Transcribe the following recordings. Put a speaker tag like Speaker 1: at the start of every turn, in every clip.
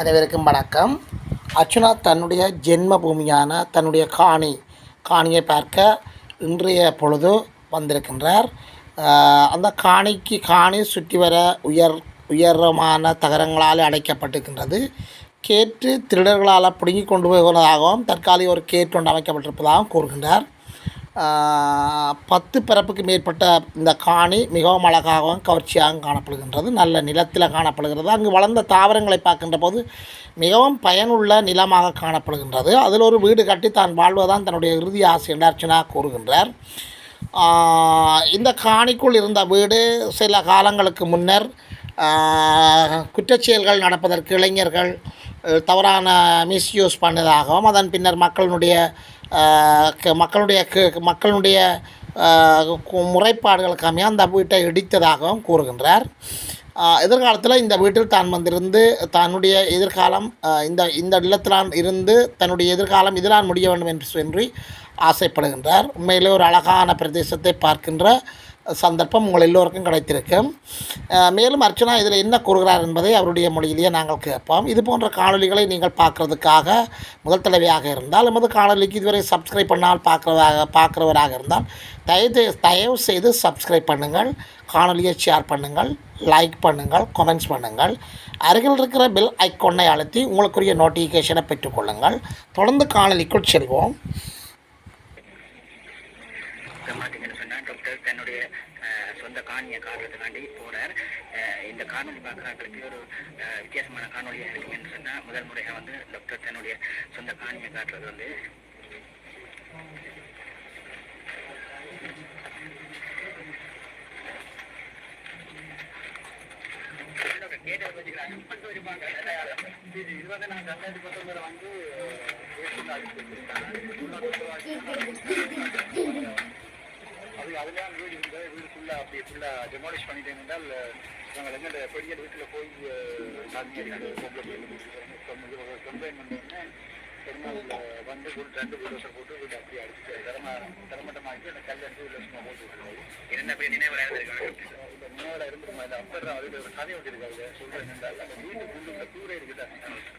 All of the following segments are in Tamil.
Speaker 1: அனைவருக்கும் வணக்கம். அர்ச்சுனா தன்னுடைய ஜென்ம பூமியான தன்னுடைய காணி காணியை பார்க்க இன்றைய பொழுது வந்திருக்கின்றார். அந்த காணிக்கு காணி சுற்றி வர உயர் உயரமான தகரங்களால் அடைக்கப்பட்டிருக்கின்றது கேட்டு திருடர்களால் பிடுங்கி கொண்டு போவதாகவும் தற்காலிக ஒரு கேற்று ஒன்று அமைக்கப்பட்டிருப்பதாகவும் கூறுகின்றார். பத்து பிறப்புக்கு மேற்பட்ட இந்த காணி மிகவும் அழகாகவும் கவர்ச்சியாகவும் காணப்படுகின்றது. நல்ல நிலத்தில் காணப்படுகிறது. அங்கு வளர்ந்த தாவரங்களை பார்க்கின்ற போது மிகவும் பயனுள்ள நிலமாக காணப்படுகின்றது. அதில் ஒரு வீடு கட்டி தான் வாழ்வதான் தன்னுடைய இறுதி ஆசை என்று அர்ச்சனா கூறுகின்றார். இந்த காணிக்குள் இருந்த வீடு சில காலங்களுக்கு முன்னர் குற்றச்செயல்கள் நடப்பதற்கு இளைஞர்கள் தவறான மிஸ்யூஸ் பண்ணதாகவும் அதன் பின்னர் மக்களுடைய மக்களுடைய க- மக்களுடைய ஆஹ், கு- முறைப்பாடுகளுக்கு அமைய அந்த வீட்டை இடித்ததாகவும் கூறுகின்றார். எதிர்காலத்தில் இந்த வீட்டில் தான் வந்திருந்து தன்னுடைய எதிர்காலம் இந்த இந்த இல்லத்திலான் இருந்து தன்னுடைய எதிர்காலம் இதிலான் முடிய வேண்டும் என்று சொல்லி ஆசைப்படுகின்றார். உண்மையிலே ஒரு அழகான பிரதேசத்தை பார்க்கின்ற சந்தர்ப்பம் உங்கள் எல்லோருக்கும் கிடைத்திருக்கும் மேலும் அர்ச்சனா இதில் என்ன கூறுகிறார் என்பதை அவருடைய மொழியிலேயே நாங்கள் கேட்போம். இது போன்ற காணொளிகளை நீங்கள் பார்க்குறதுக்காக முதல் தடவையாக இருந்தால் நமது காணொளிக்கு இதுவரை சப்ஸ்கிரைப் பண்ணால் பார்க்குறதாக பார்க்குறவராக இருந்தால் தயவு தயவு செய்து சப்ஸ்கிரைப் பண்ணுங்கள் காணொலியை ஷேர் பண்ணுங்கள் லைக் பண்ணுங்கள் கமெண்ட்ஸ் பண்ணுங்கள். அருகில் இருக்கிற பெல் ஐக்கொன்னை அழுத்தி உங்களுக்குரிய நோட்டிஃபிகேஷனை பெற்றுக்கொள்ளுங்கள் தொடர்ந்து காணொலிக்குள் செல்வோம்
Speaker 2: இருக்க மாட்டீங்கன்னு சொன்னா டாக்டர் தன்னுடைய அஹ், சொந்த காணியை காட்டுறதுக்காண்டி போறார். இந்த காணொலி பார்க்குறாங்களுக்கு ஒரு வித்தியாசமான காணொலியாக இருக்குன்னு சொன்னா முதல் முறையாக வந்து டாக்டர் தன்னுடைய சொந்த காணியை காட்டுறது வந்து கேட்டதை வச்சுக்கிறாங்க இது வந்து நான் ரெண்டாயிரத்தி பத்தொன்பதுல வந்து அது அதுலேயும் வீடு இருந்த வீடு ஃபுல்லாக அப்படி ஃபுல்லாக டெமாலிஷ் பண்ணிட்டேன் என்றால் நாங்கள் எங்கள்ட பெரிய வீட்டில் போய் சாமி கம்ப்ளைண்ட் பண்ணோடனே பெருமாள் வந்து ஒரு ரெண்டு வீடு வருஷம் போட்டு வீடு அப்படியே அடிச்சு தரமா தரமட்டமாக்கி அந்த கல் எடுத்து வீட்டில் சும்மா போட்டு விட்டுருவாங்க என்ன அப்படி நினைவு இந்த நினைவில் இருந்துருமா இந்த அப்பர் அதில் ஒரு கதை ஒட்டி இருக்காது சொல்கிறேன் என்றால் அந்த குண்டுல கூரை இருக்குதா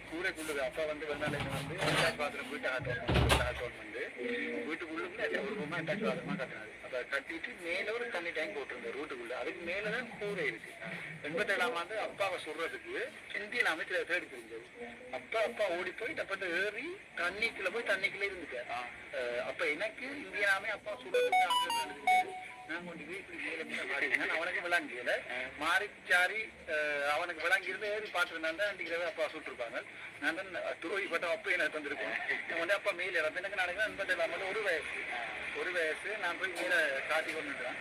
Speaker 2: கூரை குண்டுக்கு அப்பா வந்து வந்தாலே வந்து அட்டாச் பாத்திரம் வீட்டை ஆட்டோம் வீட்டை ஆட்டோம் வந்து வீட்டுக்குள்ளுக்குள்ள ஒரு ரூமா அட்டாச் பாத்திரமா கட்டினாரு அதை கட்டிட்டு மேலே ஒரு தண்ணி டேங்க் போட்டிருந்தேன் ரூட்டுக்குள்ள அதுக்கு மேலே தான் கூரை இருக்கு எண்பத்தேழாம் ஆண்டு அப்பாவை சொல்றதுக்கு இந்தியன் அமைச்சர் தேடி தெரிஞ்சது அப்பா அப்பா ஓடி போய் டப்பட்டு ஏறி தண்ணிக்குள்ள போய் தண்ணிக்குள்ள இருந்துட்டார் அப்ப எனக்கு இந்தியாவே அப்பா சொல்றதுக்கு நான் அவனுக்கு விளங்கியல மாறி சாரி அவனுக்கு விளங்கி இருந்து ஏறி பார்த்துருந்தான் தான் அன்றைக்கு அப்பா சுட்டிருப்பாங்க. நான் தான் துரோகி பட்ட அப்பா எனக்கு தந்திருக்கோம் உடனே அப்பா மேல இறந்து எனக்கு நாளைக்கு எண்பத்தேழாம் ஆண்டு ஒரு வயசு. ஒரு வயசு நான் போய் மேல காட்டி கொண்டுட்டேன்.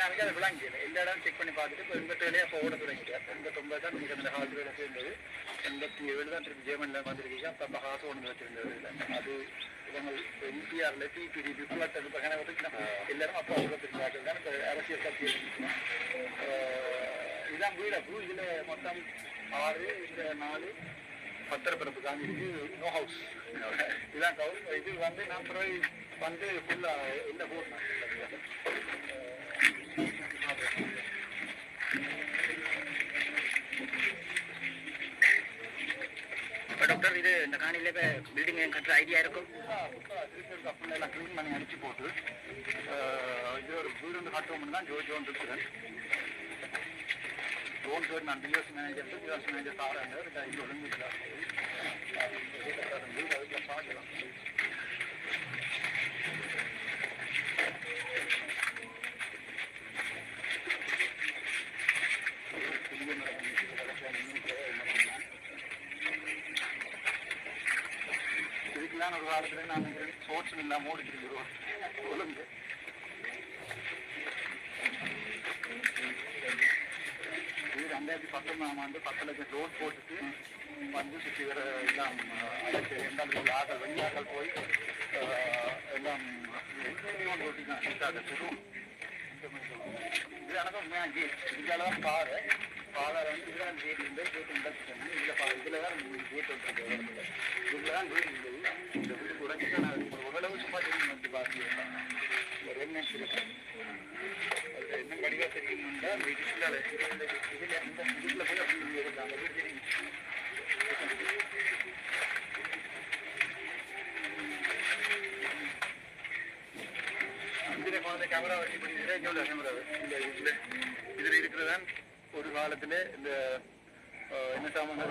Speaker 2: நாளைக்கு அது விளங்கியல. எல்லா இடம் செக் பண்ணி பார்த்துட்டு இப்போ எண்பத்தேழே அப்போ ஓட தொடங்கிட்டேன் எண்பத்தொன்பது தான் நீங்கள் அந்த காலத்து வேலை சேர்ந்தது. எண்பத்தி ஏழு தான் திருப்பி ஜெர்மனியில் வந்திருக்கீங்க. அப்போ அப்போ காசு ஒன்று வச்சிருந்தது. அது இவங்க இபிஆர்ல டிபிடி பிப்ளட் இப்போ கணக்கு எல்லாரும் அப்பா உலகத்திற்கு தான் இப்போ அரசியல் கட்சி இதான் வீட பூ இதில் மொத்தம் ஆறு இந்த நாலு பத்திரப்பிறப்பு காந்தி இது நோ ஹவுஸ் இதான் கவுஸ் இது வந்து நான் பிறகு வந்து ஃபுல்லாக இந்த நான் இப்போ இது இந்த காணியில பில்டிங் கட்டுற ஐடியா இருக்கும். எல்லாம் க்ளீன் பண்ணி அடிச்சு போட்டு இது ஒரு வீடு வந்து கட்டுவோம்னு தான் ஜோ ஜோன் இருக்கிறேன் ஜோன் சார் நான் டிஎஸ் மேனேஜர் டிஎஸ் மேனேஜர் தாராங்க இது ஒழுங்கு அதுக்கு பார்க்கலாம் ஒரு காலத்துல நான் ஸ்போர்ட்ஸ் எல்லாம் ஓடிக்கிறோம் ஒழுங்கு இது ரெண்டாயிரத்தி பத்தொன்பதாம் ஆண்டு பத்து லட்சம் ரோட் போட்டுட்டு வந்து சுற்றி வர எல்லாம் அழைச்சு ரெண்டாவது ஆக்கள் வெளியாக்கள் போய் எல்லாம் ஓட்டி இது எனக்கு உண்மையாக கேட் இதுக்கால தான் பாதை. பாதை வந்து இதுதான் கேட் கேட் இதில் இதில் தான் கேட் வந்துருக்கு இதில் தான் வீடு என்ன படிவா தெரியும்னா வீட்டுல இதுல இந்த வீட்டுல போய் அப்படி அந்த வீடு தெரியும் இதுல குழந்தை கேமரா வச்சு பிடிக்கிறேன் கேமரா இந்த இதுல இதுல இருக்கிறதான் ஒரு காலத்துல இந்த என்ன சாமான்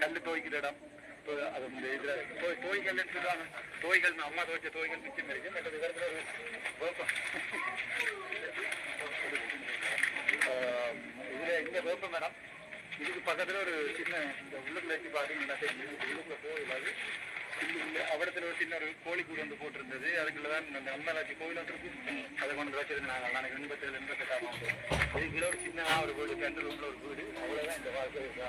Speaker 2: கல்லு துவைக்கிற இடம். இப்போ அது இந்த இதுல தோய் தோய்கள் சொல்லுவாங்க தோய்கள் அம்மா துவைச்ச தோய்கள் மிச்சம் இருக்கு மற்றது இடத்துல ஒரு வேப்பம் அஹ், இந்த வேப்பம் மேடம் இதுக்கு பக்கத்தில் ஒரு சின்ன இந்த உள்ளுக்குள்ள வச்சு பார்த்தீங்கன்னா உள்ளுக்குள்ள போயிடாது இல்ல அவடத்துல ஒரு சின்ன ஒரு கோழி கூடு வந்து போட்டிருந்தது அதுக்குள்ளதான் அந்த அம்மராட்சி கோவில் வந்துருக்கு அதை கொண்டு வச்சிருந்து நாங்கள் நாளைக்கு எண்பத்தேழு எண்பத்தெட்டாம் இதுக்குள்ள ஒரு சின்ன ஒரு வீடு ரெண்டு ரூம்ல ஒரு வீடு அவ்வளவுதான் இந்த வாழ்க்கை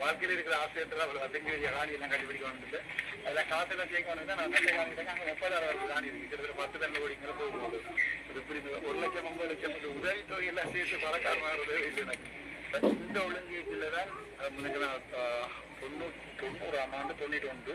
Speaker 2: வாழ்க்கையில் இருக்கிற ஆசையத்தில் அவர் அதிக வேண்டிய காணி எல்லாம் கண்டுபிடிக்க வந்துட்டு அதில் காசெல்லாம் சேர்க்க வந்து நான் நல்ல காணி அங்கே முப்பதாயிரம் வருஷம் காணி இருக்கு. கிட்டத்தட்ட பத்து தண்ணி கோடிங்கிற போகும்போது இது இப்படி ஒரு லட்சம் ஐம்பது லட்சம் உதவித்தொகை எல்லாம் சேர்த்து பலக்காரமாக உதவி எனக்கு. இந்த ஒழுங்கீட்டில் தான் முன்னாடி நான் தொண்ணூறு தொண்ணூறாம் ஆண்டு தொண்ணூற்றி ஒன்று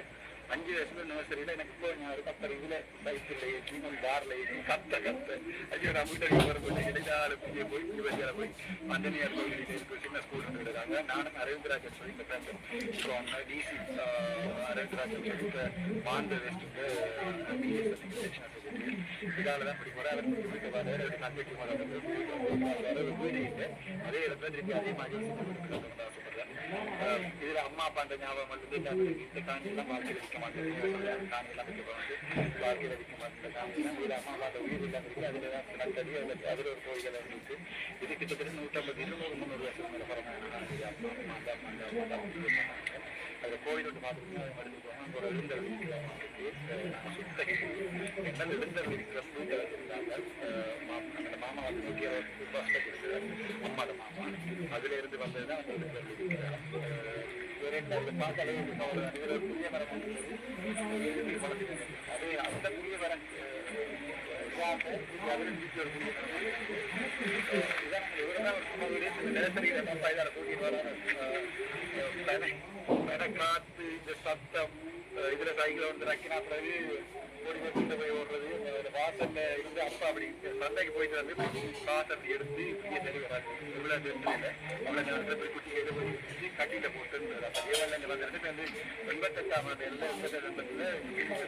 Speaker 2: அஞ்சு வயசுல நர்சரியில எனக்கு இப்போ ஞாபகம் அப்புறம் இதுல பைக்கில் ஏற்றி கார்ல ஏற்றி கத்த கத்த. ஐயோ நம்ம வீட்டை வர போய் இடையில போய் போய் வெளியால போய் மந்தனியார் கோவிலில் இருக்கு சின்ன ஸ்கூல் இருக்காங்க நானும் அரவிந்தராஜன் சொல்லி கட்டாங்க ஃப்ரெண்டு அந்த டிசி அரவிந்தராஜன் சொல்லி மாண்ட வேஸ்ட்டுக்கு இதால தான் இப்படி போற அவர் வீட்டு வர அவர் கண்டிக்கு வர வீடு இல்லை அதே இடத்துல திருப்பி அதே மாதிரி இதுல அம்மா அப்பா அந்த ஞாபகம் வந்து இந்த காணி எல்லாம் வாழ்க்கையில் இருக்க மாட்டேங்குது காணி எல்லாம் வைக்க வந்து வாழ்க்கையில் இருக்க மாட்டேங்குது காணி எல்லாம் இதுல அம்மா அப்பா வீடு எல்லாம் இருக்கு அதுல தான் நிலத்தடி அதுல அதுல ஒரு கோயில்கள் இருக்கு இது கிட்டத்தட்ட நூற்றம்பது இருநூறு முந்நூறு வருஷம் மேல பரவாயில்ல அம்மா அம்மா அந்த அதுல கோயில் ஒரு இருக்கிற மா- அந்த மாமா வந்து நூற்றி அறுபது மாமா. அதுல இருந்து வந்ததுதான் அந்த எழுந்தல் இருக்கிறார் பார்த்தாலே ஒரு ஒரு மரம் அது அந்த புதிய மரம் இந்த சத்தம் அஹ் இதுல சைக்கிள் வந்து ரக்கினா பிறகு ஓடி போய் கொண்டு போய் ஓடுறது அந்த வாசல்ல இருந்து அப்பா அப்படி சந்தைக்கு போயிட்டு வந்து காசு அப்படி எடுத்து இப்படியே சரி வராது இவ்வளவு தெரியல அவ்வளவு நேரத்துல போய் குட்டி கேட்டு போய் வச்சு கட்டியில போட்டு தேவையில்லை இந்த வந்து வந்து எண்பத்தெட்டாம் ஆண்டு எல்லாம் எண்பத்தெட்டு எண்பத்துல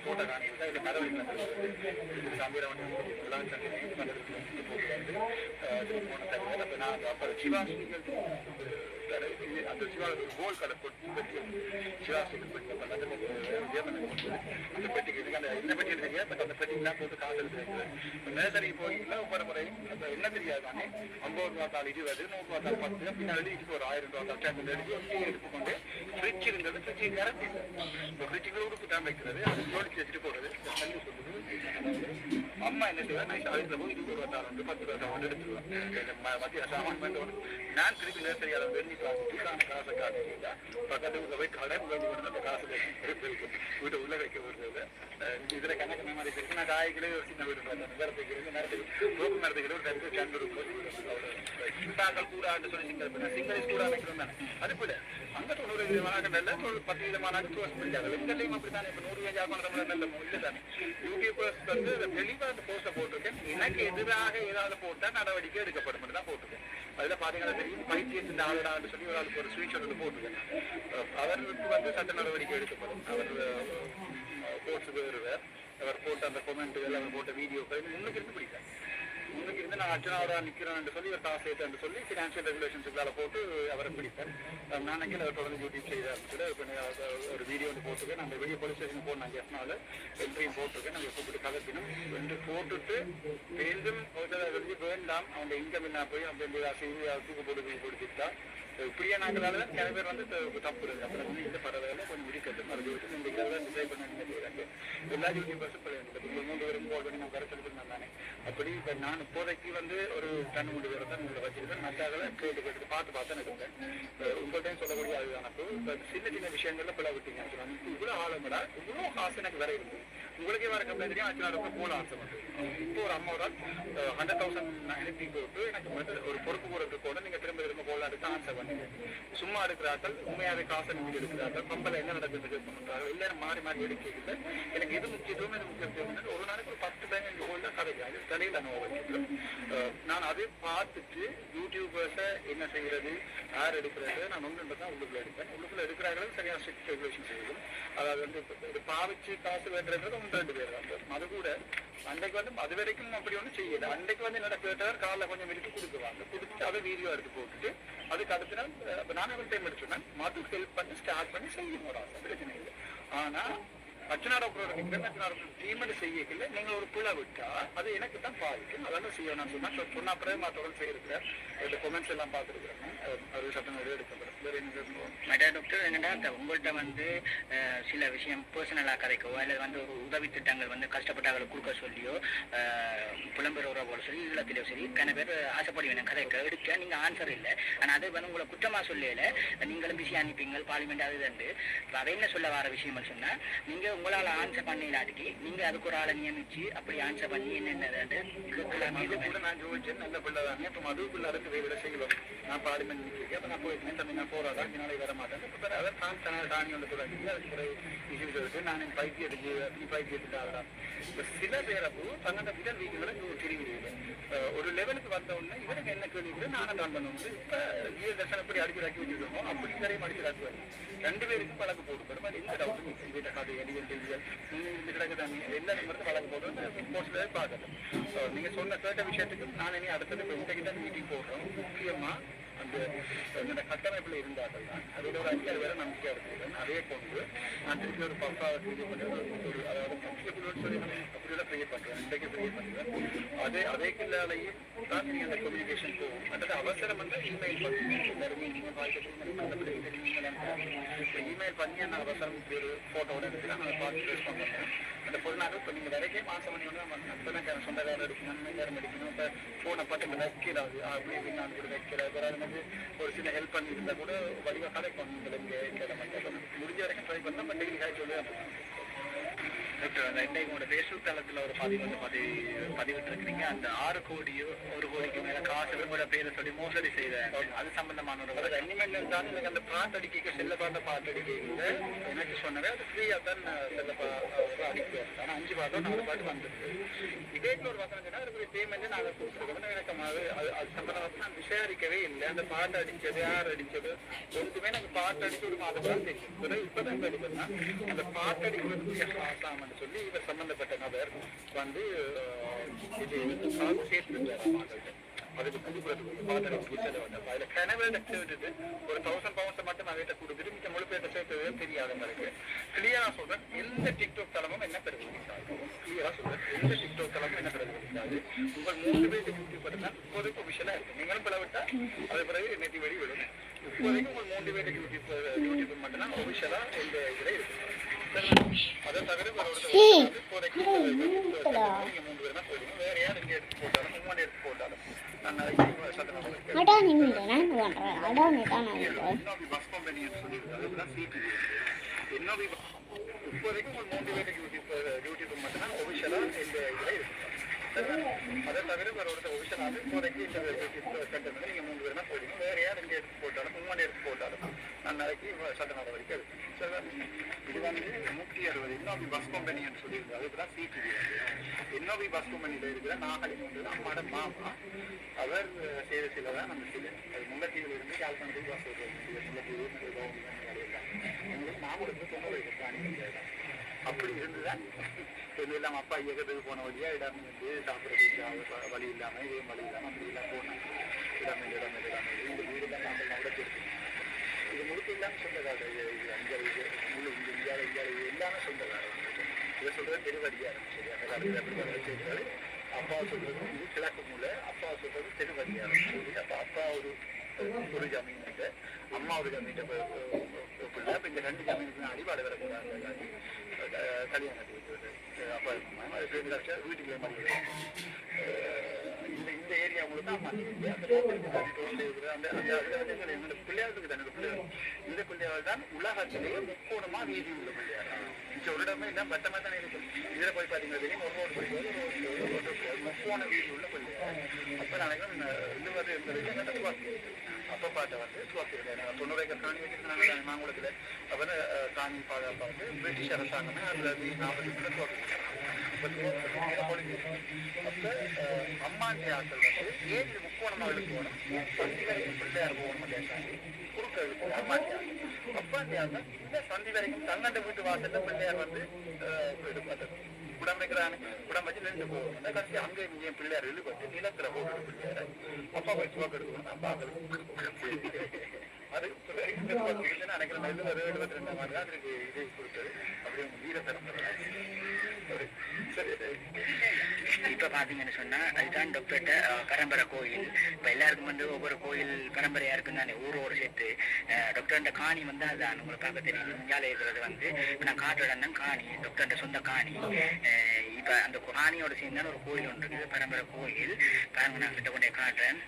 Speaker 2: தோட்ட காணி இருந்தா இதுல மரவழி சம்பீரம் எல்லாம் சந்தை போன தகவல் நான் அப்புறம் சிவாசிகள் அந்த கோல் கடை போட்டு பெட்டி அந்த பெட்டிக்கு என்ன பெட்டி பட் அந்த போட்டு காசு ஒவ்வொரு அந்த என்ன தெரியாது தானே ஐம்பது ரூபா தாள் இருபது நூறு ரூபா தாள் பத்து பின்னாடி ஒரு ஆயிரம் ரூபா தாள் சேர்ந்து எடுத்துக்கொண்டு ஃப்ரிட்ஜ் இருந்தது ஃப்ரிட்ஜ் கரண்ட் இல்லை இப்போ உடுப்பு தான் வைக்கிறது அது ஜோடிச்சு வச்சுட்டு போடுறது தண்ணி சொல்லுது அம்மா என்ன செய்வா நைட் ஆயிரத்துல போய் இருபது ரூபா தாள் வந்து பத்து ரூபா தாள் எடுத்துருவேன் மத்திய சாமான் நான் திருப்பி நேசரி அதை பக்கத்து ஊர்ல போய் கடன் வேண்டி கொண்டு அந்த காசு வீட்டை உள்ள வைக்க வருது இதுல கணக்கு மெமரி இருக்கு காய்களே சின்ன வீடு நிறத்துக்கு ஒரு சண்டு சிந்தாக்கள் கூடாண்டு சொல்லி கூட வைக்கிறோம் தானே அது அங்க தொண்ணூறு விதமான நல்ல ஒரு பத்து விதமான சோர்ஸ் பண்ணிட்டாங்க எங்களையும் அப்படித்தானே இப்ப நூறு வேஜா கொண்ட நல்ல இல்லை தானே வந்து தெளிவா அந்த போஸ்ட போட்டிருக்கேன் எனக்கு எதிராக ஏதாவது போட்டா நடவடிக்கை எடுக்கப்படும் தான் போட்டிருக்கேன் அதுல பார்த்தீங்கன்னா தெரியும். பைத்தியத்தின் ஆளுடான்னு சொல்லி ஒரு ஆளுக்கு ஒரு ஸ்வீட் வந்து போட்டுருக்கேன் அவருக்கு வந்து சட்ட நடவடிக்கை எடுக்கப்படும். அவர் கோர்ட்ஸ் வருவார். அவர் போட்ட அந்த கொமெண்ட்டுகள் அவர் போட்ட வீடியோக்கள் முன்னுக்கு இருந்து பிடிக்காது முன்னுக்கு இருந்து நான் அர்ச்சனாவோட நிற்கிறேன் சொல்லி ஒரு காசு ஏற்று சொல்லி ஃபினான்ஷியல் ரெகுலேஷன்ஸுக்கால போட்டு அவரை பிடிப்பார் அஹ் நான் அவர் தொடர்ந்து யூடியூப் செய்தார் கூட. ஒரு வீடியோ வந்து போட்டிருக்கேன். நம்ம வெளியே போலீஸ் ஸ்டேஷன் போனோம். எஃப்னால என்ட்ரியும் போட்டிருக்கேன். நாங்கள் கூப்பிட்டு கலப்பினோம் என்று போட்டுட்டு மீண்டும் வேண்டாம். அவங்க இன்கம் என்ன போய் அந்த செய்தி தூக்கு போட்டு கொடுத்துட்டா இப்படியே நாங்களால தான் சில பேர் வந்து தப்பு இருக்கு. அப்புறம் வந்து இந்த பரவாயில்ல கொஞ்சம் இருக்கட்டும் மறுபடியும் விட்டு இந்த இதெல்லாம் டிசைட் பண்ண வேண்டியது எல்லா யூடியூபர்ஸும் பஸ் மூன்று பேரும் கோல் பண்ணி நான் கருத்து தானே. அப்படி இப்போ நான் இப்போதைக்கு வந்து ஒரு கண்ணு மூணு பேரை தான் உங்களை வச்சிருக்கேன். மற்றாக கேட்டு கேட்டு பார்த்து பார்த்து எனக்கு உங்கள்டையும் உங்கள்கிட்ட சொல்லக்கூடிய அதுதான் அப்போ இப்போ சின்ன சின்ன விஷயங்கள்ல பிள்ளை விட்டீங்க இவ்வளோ ஆளுங்கடா இவ்வளோ காசு எனக்கு வேற இருக்கு. உங்களுக்கே வர கம்பெனி தெரியும் ஆச்சு ரொம்ப போல ஆசை வந்து இப்போ ஒரு அம்மா ஒரு ஹண்ட்ரட் தௌசண்ட் அனுப்பி போட்டு எனக்கு வந்து ஒரு பொறுப்பு கூட கூட நீங்க திரும்ப திரும்ப போல ஆசை பண்ணுங்க சும்மா எடுக்கிறார்கள் உண்மையாவே காசை நீங்க எடுக்கிறார்கள் பம்பல என்ன நடக்குது பண்ணுறாங்க எல்லாரும் மாறி மாறி எடுக்கிறது எனக்கு எது முக்கியத்துவம் இது முக்கியத்துவம் ஒரு நாளைக்கு ஒரு பத்து பதினஞ்சு கோல்ல கதைக்கு அது தலையில நான் வச்சுக்கிறேன் நான் அதை பார்த்துட்டு யூடியூபர்ஸை என்ன செய்யறது யார் எடுக்கிறது நான் ஒன்று தான் உள்ளுக்குள்ள எடுப்பேன். உள்ளுக்குள்ள எடுக்கிறார்கள் சரியான ஸ்ட்ரிக்ட் ரெகுலேஷன் செய்யணும் அதாவது வந்து பாவிச்சு காசு வெட்டுறது ஒன்று ரெண்டு பேர் தான். அது கூட அன்றைக்கு வந்து அது வரைக்கும் அப்படி ஒன்றும் செய்யல. அன்றைக்கு வந்து என்னோட கேட்டவர் காலைல கொஞ்சம் விரித்து கொடுக்குவாங்க. கொடுத்துட்டு அதை வீடியோ எடுத்து போட்டுட்டு அதுக்கு அடுத்த நாள் நானும் நான் ஒரு டைம் எடுத்துனேன் மது ஹெல்ப் பண்ணி ஸ்டார்ட் பண்ணி செய்யணும் போறாங்க பிரச்சனை இல்லை. ஆனா அர்ச்சனா டாக்டரோட நிற்கிறேன் டாக்டர் ட்ரீட்மெண்ட் செய்யல நீங்க ஒரு பிழை விட்டா அது எனக்கு தான் பாதிக்கும் அதெல்லாம் செய்யணும் நான் சொன்னா சொ- சொன்ன அப்புறம் மாத்தோட செய்யிருக்கிறேன் கொமெண்ட்ஸ் எல்லாம் பார்த்துருக்கிறேன். அது சட்டம் நிறைய எடுக்கிறேன்
Speaker 3: மற்ற டாக்டர் என்னடா இந்த உங்கள்கிட்ட வந்து சில விஷயம் பர்சனலாக கதைக்கவோ அல்லது வந்து ஒரு உதவி திட்டங்கள் வந்து கஷ்டப்பட்டவர்களுக்கு கொடுக்க சொல்லியோ அஹ், புலம்பெயர் உறவோட சரி இல்லத்திலோ சரி கன பேர் ஆசைப்படுவேன் கதைக்க எடுக்க நீங்க ஆன்சர் இல்லை. ஆனா அது வந்து உங்களை குற்றமா சொல்லல. நீங்களும் பிஸி அனுப்பிங்க பார்லிமெண்ட் அது இதுண்டு அதை என்ன சொல்ல வர விஷயம்னு சொன்னா நீங்க உங்களால ஆன்சர் பண்ணிடாட்டிக்கு நீங்க அதுக்கு ஒரு ஆளை நியமிச்சு அப்படி ஆன்சர் பண்ணி என்னென்ன
Speaker 2: நான் ஜோதிச்சேன் நல்ல பிள்ளை தானே. இப்போ மதுவுக்குள்ள பிள்ளை வேறு செய்யலாம் நான் பார்லிமெண்ட் நிற்கிறேன் அப்போ நான் போயிருக்கேன் தம்பி நான் போறாதா இதனால வர மாட்டேன் அதை தான் தானி வந்து இஷ்யூஸ் இருக்கு. நான் என் நீ பைத்தியத்துக்கு இப்போ சில பேர் அப்போ தன்னோட விடல் வீடுகளை ஒரு லெவலுக்கு வந்த உடனே இவருக்கு என்ன கேள்வி நானும் தான் இப்போ தர்ஷன் எப்படி அடிச்சு ராக்கி அப்படி நிறைய அடிச்சு ரெண்டு பேருக்கும் வழக்கு போட்டுக்கணும் அது எந்த டவுட்டும் வீட்டை எடிகள் செய்திகள் இந்த கிடக்கு எல்லா நம்பருக்கு வழக்கு போட்டு போஸ்ட்ல பார்க்கணும் நீங்க சொன்ன கேட்ட விஷயத்துக்கு நான் இனி அடுத்தது இப்போ இன்றைக்கு தான் மீட்டிங் போடுறோம். முக்கியமா அந்த என்னோட கட்டமைப்புல இருந்தார்கள் தான். அதோட ஒரு அஞ்சாறு வேற நம்பிக்கையா இருக்கிறேன் அதே போன்று நான் திருப்பி ஒரு பக்காவை கிரியேட் பண்ணி அதாவது கம்ஃபர்டபுள் சொல்லி அப்படியோட கிரியேட் பண்றேன். இன்றைக்கு கிரியேட் பண்ணுறேன் அதே அதே கில்லாலேயே தான் நீங்க அந்த கம்யூனிகேஷன் போகும். அதாவது அவசரம் வந்து இமெயில் பண்ணுங்க எல்லாருமே நீங்க பார்த்து இமெயில் பண்ணி அந்த அவசரம் ஒரு போட்டோட எடுத்து நான் அதை பார்த்து ரெஸ்பாண்ட் பண்ணுறேன் அந்த பொருளாக இப்போ நீங்கள் வரைக்கும் மாதம் பண்ணி ஒன்று அப்பதான் சொந்த வேலை எடுக்கணும் நேரம் எடுக்கணும் இப்போ ஃபோனை பார்த்து வைக்கிறாது அப்படி இப்படின்னு நான் கூட வைக்கிறாது அது வந்து ஒரு சின்ன ஹெல்ப் பண்ணி கூட வடிவாக கலைக்கும் உங்களுக்கு கேட்க முடிஞ்ச வரைக்கும் ட்ரை பண்ணால் பட் டெய்லி காய்ச்சி சொல்லி
Speaker 3: டாக்டர் அந்த இன்றைக்கு உங்களோட ஃபேஸ்புக் தளத்தில் ஒரு பதிவு வந்து பதிவு பதிவிட்டிருக்கிறீங்க. அந்த ஆறு கோடியோ ஒரு கோடிக்கு மேல காசு உங்களோட பேரை சொல்லி மோசடி செய்த அது சம்பந்தமான ஒரு
Speaker 2: அதாவது அனிமல் இருந்தாலும் எனக்கு அந்த பாட்டு அடிக்க செல்ல பாட்ட பாட்டு அடிக்க எனக்கு சொன்னவே அது ஃப்ரீயாக தான் செல்ல பா ஆனால் அஞ்சு பாட்டோ நாலு பாட்டு வந்துருக்கு இதே ஒரு வசனம் சொன்னா அதுக்கு பேமெண்ட் நாங்கள் கொடுத்துருக்கோம் எனக்கு அது அது சம்பந்தமாக நான் விசாரிக்கவே இல்லை. அந்த பாட்டு அடிச்சது யார் அடிச்சது ஒன்றுமே எனக்கு பாட்டு அடிச்சு ஒரு மாதம் தான் தெரியும். பிறகு இப்பதான் தெரியுதுன்னா அந்த பாட்டு அடிக்கிறது சொல்லி இவர் சம்பந்தப்பட்ட நபர் வந்து அஹ், இது காசு சேர்த்துருந்தார் அதுக்கு புதுப்பிறதுக்கு பாத்திரம் வந்து அதுல கிணறு விட்டுட்டு ஒரு தௌசண்ட் பவுண்ட்ஸ் மட்டும் நான் வீட்டை கொடுத்துட்டு மிச்ச முழு பேர்த்த சேர்த்தது தெரியாத மாதிரி கிளியரா சொல்றேன். எந்த டிக்டாக் தளமும் என்ன பிரதிபலிக்காது கிளியரா சொல்றேன் எந்த டிக்டாக் தளமும் என்ன பிரதிபலிக்காது உங்கள் மூன்று பேருக்கு யூடியூப் பண்ணா இப்போதைக்கு விஷயம் இருக்கு நீங்களும் பிளவிட்டா அது பிறகு நெத்தி வழி விடும் இப்போதைக்கு உங்கள் மூன்று பேருக்கு யூடியூப் யூடியூப் மட்டும்தான் ஒபிஷியலா இந்த இதுல இருக்கு அதை தவிர வேற ஒருத்தர் இப்போதைக்கு மூன்று பேர் வேற யார் எங்க எடுத்து எடுத்து
Speaker 4: அடானி மீன் நான் அடானி தான் நான்
Speaker 2: பஸ் இப்போதைக்கு ஒரு மூன்று பேருக்கு யூடியூப் மட்டும்தான் ஒபிஷியலாக இந்த இதில் இருக்கு அதை தவிர வேற ஒருத்தர் ஒபிஷியலாக இப்போதைக்கு இந்த யூடியூப் நீங்கள் மூணு பேர் தான் வேற யார் எங்கே எடுத்து போட்டாலும் முன்னாடி எடுத்து போட்டாலும் நான் நாளைக்கு சட்ட நடவடிக்கை எடுப்பேன் சரி, இது வந்து நூற்றி அறுபது இன்னொரு பஸ் கம்பெனின்னு சொல்லியிருக்காரு அதுதான் சிடி இன்னொரு பஸ் கம்பெனியில் இருக்கிற நாகலிங்கம் வந்து அம்மாட மாமா அவர் செய்த சில தான் நம்ம சில அது முல்லைத்தீவில் இருந்து கால்பந்து பஸ் வருது முல்லைத்தீவு உங்களுக்கு நாமளுக்கு தொண்ணூறு பிராணி அப்படி இருந்துதான் எதுவும் இல்லாம அப்பா இயக்கத்துக்கு போன வழியா இடம் வந்து சாப்பிட்றதுக்கு வழி இல்லாம இதே வழி இல்லாம அப்படி எல்லாம் போனாங்க. இடம் இல்லை, இடம் இடம் இந்த வீடு தான் நாங்கள் உடைச்சிருக்கு இது முழுக்க இல்லாம சொந்தக்காரர் இது இது இது முழு இந்த இந்தியாவில் இந்தியாவில் இது எல்லாமே சொந்தக்காரர். இதை சொல்றது தெருவடியா சரி அந்த காலத்தில் அப்படி தான் வச்சிருக்காரு அப்பா சொல்றது இது கிழக்கு மூலை அப்பா சொல்றது தெருவடியா சொல்லி அப்ப அப்பா ஒரு ஒரு ஜமீன் இருக்கு. அம்மா ஒரு ஜமீன் பிள்ளை அப்ப இந்த ரெண்டு ஜமீனுக்கு அடிபாடு வரக்கூடாது கல்யாணம் கட்டி வச்சுருது அப்போ இருக்குமா அது பேருந்து கஷ்டம் வீட்டுக்கு மாதிரி இந்த இந்த ஏரியா உங்களுக்கு அம்மா அந்த அந்த பிள்ளையாளுக்கு அதுல வந்து தான் இந்த பிள்ளையார். இந்த பிள்ளையார் தான் உலகத்திலேயே முக்கோணமாக வீதி உள்ள பிள்ளையாள் இந்த ஒரு இடமே இல்லை வட்டமா தானே இருக்கும் இதில் போய் பார்த்தீங்கன்னா ஒரு ரோடு போய் முக்கோண வீதி உள்ள பிள்ளையார். அப்ப நாளைக்கு இருபது எண்பது என்ன சுவாசி வந்து சுவாசி நாங்கள் தொண்ணூறு ஏக்கர் காணி வச்சிருந்தாங்க மாங்குளத்துல அப்ப காணி பாதுகாப்பாக பிரிட்டிஷ் அரசாங்கமே அதில் நாற்பது பேர் சுவாசி அப்போ அம்மாண்டி ஆட்கள் வந்து ஏழு முக்கோணமா எடுக்கணும் சந்தி வரைக்கும் பிள்ளையார் போகணும் அப்படின்னு குறுக்க இருக்கு அம்மாண்டி ஆட்கள் அப்பாண்டி ஆட்கள் இந்த சந்தி வரைக்கும் தங்கண்ட வீட்டு வாசல்ல பிள்ளையார் வந்து எடுப்பாரு குடம் வைக்கிறானே குடம் வச்சு நின்று போகும் அந்த கட்சி அங்கே இங்கே பிள்ளையார் இழுபட்டு நிலத்துல போட்டு பிள்ளையார அப்பா போய் சுவாக்கு எடுக்கணும் அப்பா அது நினைக்கிறேன் ஒரு எழுபத்தி ரெண்டு மாதிரி தான் அதுக்கு இதை கொடுத்தது அப்படியே வீரத்தரம் சரி சரி
Speaker 3: இப்போ பார்த்தீங்கன்னு சொன்னால் அதுதான் டாக்டர்கிட்ட பரம்பரை கோயில். இப்போ எல்லாருக்கும் வந்து ஒவ்வொரு கோயில் பரம்பரையாக இருக்கும் தானே ஊரோடு சேர்த்து. டாக்டர்கிட்ட காணி வந்து அதுதான் உங்களுக்கு தெரியும். தெரியுது இருக்கிறது வந்து இப்போ நான் காட்டுடன் காணி டாக்டர்கிட்ட சொந்த காணி. இப்போ அந்த காணியோட சேர்ந்து தான் ஒரு கோயில் ஒன்று இருக்குது பரம்பரை கோயில். பாருங்க நான் கிட்ட கொண்டே காட்டுறேன்.